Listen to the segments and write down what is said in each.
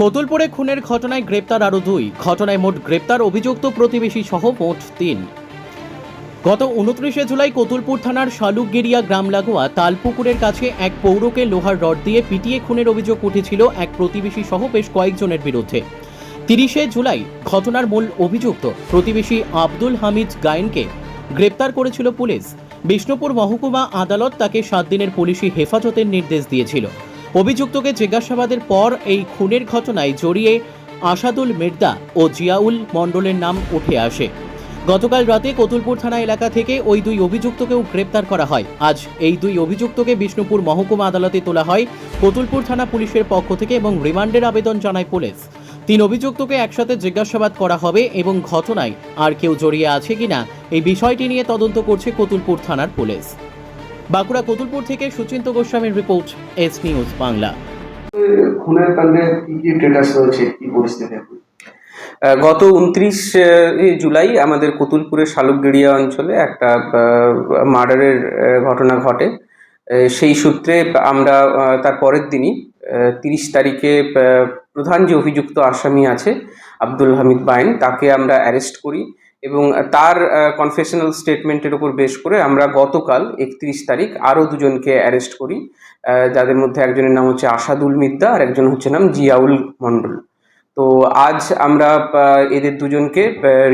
কতুলপুরে খুনের ঘটনায় গ্রেপ্তার আরও দুই। ঘটনায় মোট গ্রেপ্তার অভিযুক্ত প্রতিবেশী সহ মোট তিন। গত উনত্রিশে জুলাই কতুলপুর থানার শালুকগেরিয়া গ্রাম লাগোয়া তালপুকুরের কাছে এক পৌরকে লোহার রড দিয়ে পিটিয়ে খুনের অভিযোগ উঠেছিল এক প্রতিবেশী সহ বেশ কয়েকজনের বিরুদ্ধে। তিরিশে জুলাই ঘটনার মূল অভিযুক্ত প্রতিবেশী আব্দুল হামিদ গায়েনকে গ্রেপ্তার করেছিল পুলিশ। বিষ্ণুপুর মহকুমা আদালত তাকে সাত দিনের পুলিশি হেফাজতের নির্দেশ দিয়েছিল। অভিযুক্তকে জিজ্ঞাসাবাদের পর এই খুনের ঘটনায় জড়িয়ে আসাদুল মির্দা ও জিয়াউল মণ্ডলের নাম উঠে আসে। গতকাল রাতে কতুলপুর থানা এলাকা থেকে ওই দুই অভিযুক্তকেও গ্রেপ্তার করা হয়। আজ এই দুই অভিযুক্তকে বিষ্ণুপুর মহকুমা আদালতে তোলা হয়, কতুলপুর থানা পুলিশের পক্ষ থেকে এবং রিমান্ডের আবেদন জানায় পুলিশ। তিন অভিযুক্তকে একসাথে জিজ্ঞাসাবাদ করা হবে এবং ঘটনায় আর কেউ জড়িয়ে আছে কিনা এই বিষয়টি নিয়ে তদন্ত করছে কতুলপুর থানার পুলিশ। বাঁকুড়া কতুলপুর থেকে সুচিন্ত গোস্বামীর রিপোর্ট এস নিউজ বাংলা। খুনের কাণ্ডে কি কি স্টেটাস রয়েছে? কি পরিস্থিতি? গত উনত্রিশ জুলাই আমাদের কতুলপুরের শালুকগেড়িয়া অঞ্চলে একটা মার্ডারের ঘটনা ঘটে। সেই সূত্রে আমরা তার পরের দিনই তিরিশ তারিখে প্রধান যে অভিযুক্ত আসামি আছে আব্দুল হামিদ বাইন তাকে আমরা অ্যারেস্ট করি। এবং তার কনফেশনাল স্টেটমেন্টের উপর বেশ করে আমরা গতকাল একত্রিশ তারিখ আরও দুজনকে অ্যারেস্ট করি। যাদের মধ্যে একজনের নাম হচ্ছে আসাদুল মিদ্দা আর একজন হচ্ছে নাম জিয়াউল মণ্ডল। তো আজ আমরা এদের দুজনকে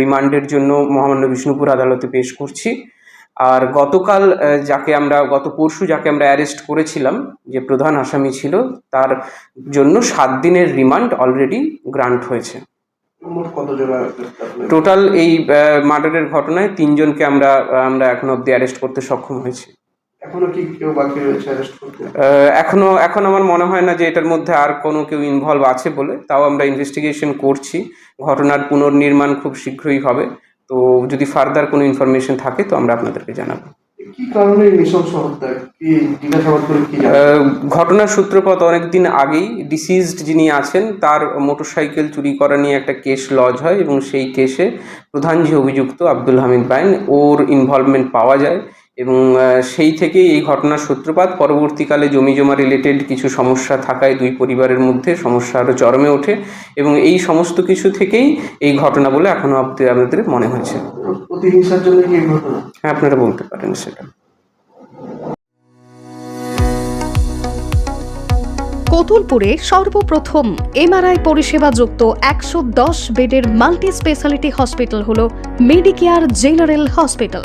রিমান্ডের জন্য মহামান্য বিষ্ণুপুর আদালতে পেশ করছি। আর গতকাল যাকে আমরা, গত পরশু যাকে আমরা অ্যারেস্ট করেছিলাম, যে প্রধান আসামি ছিল, তার জন্য সাত দিনের রিমান্ড অলরেডি গ্রান্ট হয়েছে। টোটাল এই মার্ডারের ঘটনায় তিনজনকে আমরা আমরা এখন অব্দি অ্যারেস্ট করতে সক্ষম হয়েছি। এখনও কি কেউ বাকি রয়েছে অ্যারেস্ট করতে? আহ, এখনও এখন আমার মনে হয় না যে এটার মধ্যে আর কোনো কেউ ইনভলভ আছে বলে তাও আমরা ইনভেস্টিগেশন করছি। ঘটনার পুনর্নির্মাণ খুব শীঘ্রই হবে। তো যদি ফার্দার কোনো ইনফরমেশন থাকে তো আমরা আপনাদেরকে জানাব। ঘটনার সূত্রপাত অনেকদিন আগেই ডিসিজড যিনি আছেন, তার মোটরসাইকেল চুরি করা নিয়ে একটা কেস লজ হয় এবং সেই কেসে প্রধান যে অভিযুক্ত আব্দুল হামিদ বাইন ওর ইনভলভমেন্ট পাওয়া যায়। এবং সেই থেকেই এই ঘটনার সূত্রপাত। পরবর্তীকালে জমি জমা রিলেটেড কিছু সমস্যা থাকায় দুই পরিবারের মধ্যে সমস্যা আরও চরমে ওঠে এবং এই সমস্ত কিছু থেকেই এই ঘটনা বলে এখনও আমাদের মনে হয়েছে প্রতিহিংসার জন্য কি এই ঘটনা? হ্যাঁ আপনারা বলতে পারেন সেটা। কতুলপুরে সর্বপ্রথম এমআরআই পরিষেবা যুক্ত একশো দশ বেডের মাল্টি স্পেশালিটি হসপিটাল হল মেডিকেয়ার জেনারেল হসপিটাল